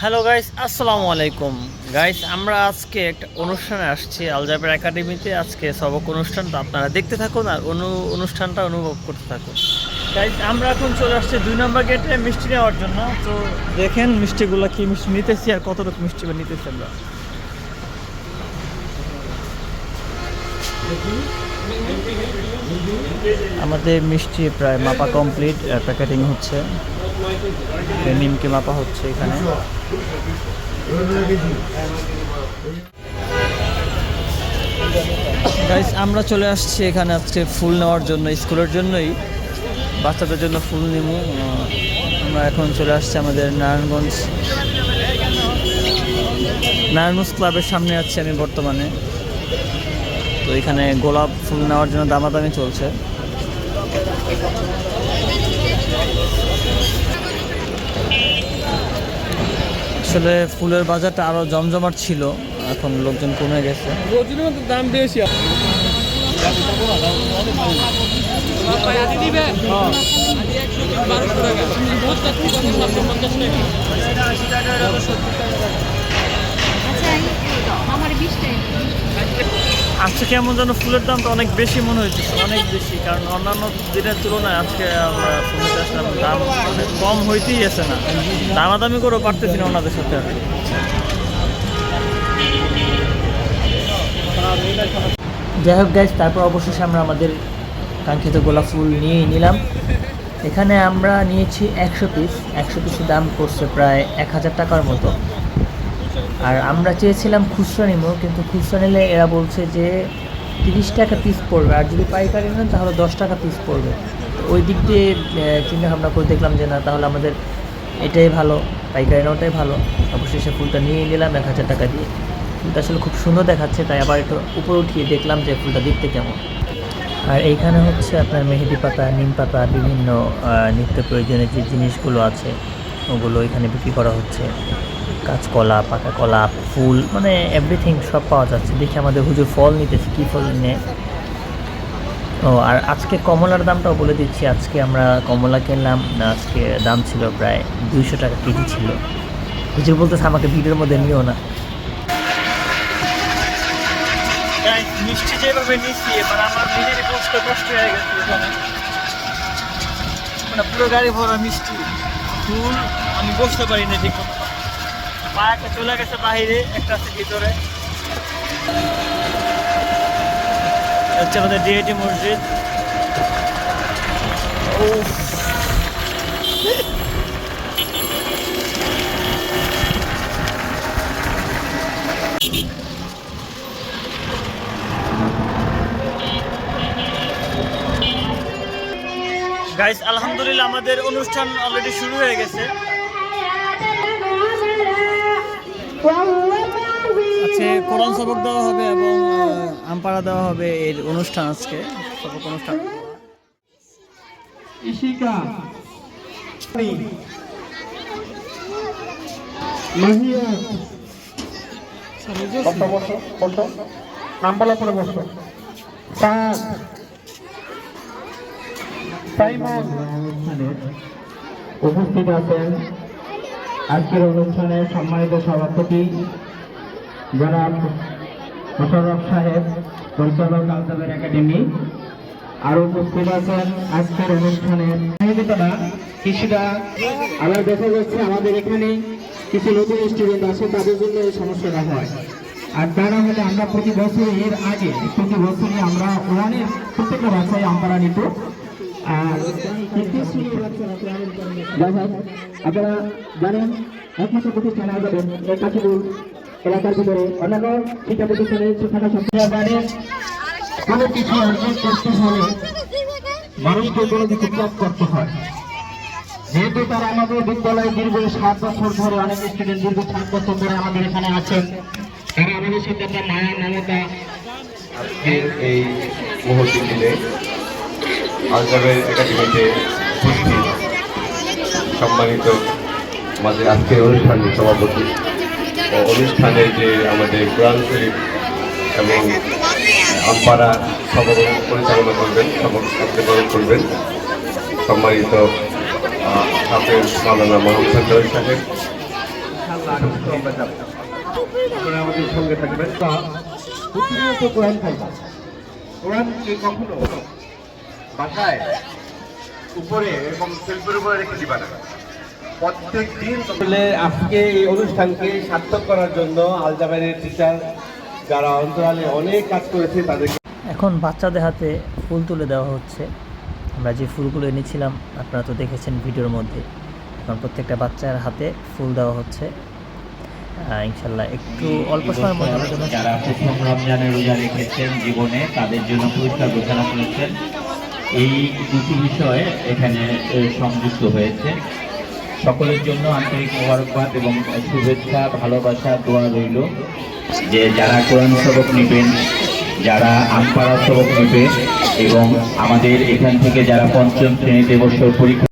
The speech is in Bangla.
হ্যালো গাইস আসসালামু আলাইকুম গাইস আমরা আজকে একটা অনুষ্ঠানে আসছি। আলজাবের একাডেমিতে আজকে সবক অনুষ্ঠান। তো আপনারা দেখতে থাকুন আর অনু অনুষ্ঠানটা অনুভব করতে থাকুন। গাইস আমরা এখন চলে আসছি দুই নম্বর গেটে মিষ্টি নেওয়ার জন্য। তো দেখেন মিষ্টিগুলো কি মিষ্টি নিতেছি আর কতটুকু মিষ্টি নিতেছি আমরা। আমাদের মিষ্টি প্রায় মাপা কমপ্লিট প্যাকেটিং হচ্ছে। নিমকি মাপা হচ্ছে এখানে। আমরা চলে আসছি এখানে আজকে ফুল নেওয়ার জন্য, স্কুলের জন্যই। বাচ্চাদের জন্য ফুল নিব আমরা এখন চলে আসছি আমাদের নারায়ণগঞ্জ। নারায়ণগঞ্জ ক্লাবের সামনে আছি আমি বর্তমানে। তো এখানে গোলাপ ফুল নেওয়ার জন্য দামাদামি চলছে। আসলে ফুলের বাজারটা আরও জমজমাট ছিল, এখন লোকজন কমে গেছে। দাম বেশি আচ্ছা আজকে কেমন যেন ফুলের দামটা অনেক বেশি মনে হয়েছে অনেক বেশি, কারণ অন্যান্য দিনের তুলনায় আজকে আমরা ফুলতে আসলাম দাম মানে কম হইতেই আছে না। দামাদামি করেও পারতেছি না ওনাদের সাথে আর যাই হোক গাইজ তারপর অবশেষে আমরা আমাদের কাঙ্ক্ষিত গোলাপ ফুল নিয়েই নিলাম। এখানে আমরা নিয়েছি একশো পিস একশো পিসের দাম পড়ছে প্রায় এক হাজার টাকার মতো। আর আমরা চেয়েছিলাম খুচরা নিব কিন্তু খুচরা নিলে এরা বলছে যে তিরিশ টাকা পিস পড়বে, আর যদি পাইকারি নেন তাহলে দশ টাকা পিস পড়বে। ওই দিক দিয়ে চিন্তা ভাবনা করে দেখলাম যে না, তাহলে আমাদের এটাই ভালো, পাইকারি নেওয়াটাই ভালো। অবশেষে ফুলটা নিয়ে নিলাম এক হাজার টাকা দিয়ে। ফুলটা আসলে খুব সুন্দর দেখাচ্ছে, তাই আবার একটু উপরে উঠিয়ে দেখলাম যে ফুলটা দেখতে কেমন। আর এইখানে হচ্ছে আপনার মেহেদি পাতা, নিম পাতা, বিভিন্ন নিত্য প্রয়োজনীয় যে জিনিসগুলো আছে, ওগুলো এখানে বিক্রি করা হচ্ছে। কাঁচকলা পাকা কলা ফুল মানে এভরিথিং সব পাওয়া যাচ্ছে। দেখি আমাদের হুজুর ফল নিতেছে, কী ফল নিয়ে ও, আর আজকে কমলার দামটাও বলে দিচ্ছি। আজকে আমরা কমলা কিনলাম আজকে দাম ছিল প্রায় দুইশো টাকা কেজি ছিল। হুজুর বলতেছে, আমাকে ভিডিওর মধ্যে নিও না। মিষ্টি যেভাবে নিচ্ছি এবার আমার নিজের কষ্ট হয়ে গেছে মানে পুরো গাড়ি ভরা মিষ্টি। ফুল, আমি বসতে পারি না ঠিক পা চলে গেছে বাইরে একটা আছে ভিতরে। হচ্ছে আমাদের ডিএটি মসজিদ। ও গাইস আলহামদুলিল্লাহ আমাদের অনুষ্ঠান অলরেডি শুরু হয়ে গেছে। আজকে কোরআন সবক দেওয়া হবে এবং আমপাড়া দেওয়া হবে এর অনুষ্ঠান আজকে সবক অনুষ্ঠান। ইশিকা মাহিয়া। বসো বসো বসো। নাম বলা করে বসো। সাদ সাইমন। উপস্থিত আছেন আজকের অনুষ্ঠানে সম্মানিত সভাপতি জনাব মোশাররফ সাহেব, পরিচালক আলতাবের একাডেমি। আর উপস্থিত আছেন আজকের অনুষ্ঠানের সহযোগিতা কৃষিরা আবার দেখা যাচ্ছে আমাদের এখানে কিছু নতুন স্টুডেন্ট আছে, তাদের জন্য এই সমস্যাটা হয়। আর তারা হলে আমরা প্রতি বছর এর আগে, প্রতি বছরই আমরা ওয়ানের প্রত্যেকটা বাচ্চাই আমরা নিত। আর আপনারা জানেন, একমাত্র এই এলাকার ভিতরে। অন্যান্য শিক্ষা জানেন, কোনো কিছু অর্জন করতে হলে মানুষকে কোনো কিছু করতে হয়। যেহেতু তারা আমাদের বিদ্যালয়ে দীর্ঘ সাত বছর ধরে অনেক স্টুডেন্ট দীর্ঘ সাত বছর ধরে আমাদের এখানে আছেন। তারা আমাদের সাথে একটা মায়া মমতা এই মুহূর্তটিতে আলজাবের একাডেমিতে সম্মানিত আমাদের আজকের অনুষ্ঠানের সভাপতি ও অনুষ্ঠানের যে আমাদের কোরআন শরীফ এবং আম্পারা সবক পরিচালনা করবেন সবক গ্রহণ করবেন সম্মানিত হাফেজ মাওলানা মোহাম্মদ সাহেব আমরা যাব আপনারা আমাদের সঙ্গে থাকবেন। প্রতিনিয়ত কোরআন কখনো বাসায় উপরে এরকম সেলফের উপরে রেখে দিবা না। প্রত্যেক দিন আজকে এই অনুষ্ঠানকে সার্থক করার জন্য আলজাবের টিচার যারা অন্তরালে অনেক কাজ করেছে তাদেরকে এখন বাচ্চাদের হাতে ফুল তুলে দেওয়া হচ্ছে। আমরা যে ফুলগুলো এনেছিলাম আপনারা তো দেখেছেন ভিডিওর মধ্যে। এখন প্রত্যেকটা বাচ্চার হাতে ফুল দেওয়া হচ্ছে। ইনশাল্লাহ একটু অল্প সময়ের মধ্যে যারা প্রথম রমজানের রোজা রেখেছেন জীবনে তাদের জন্য পুরস্কার ঘোষণা করেছেন এই দুটি বিষয় এখানে সংযুক্ত হয়েছে। সকলের জন্য আন্তরিক মোবারকবাদ এবং শুভেচ্ছা, ভালোবাসা, দোয়া রইল যে যারা কোরআন সবক নেবেন, যারা আমপাড়া সবক নেবে এবং আমাদের এখান থেকে যারা পঞ্চম শ্রেণীতে বছর পরীক্ষা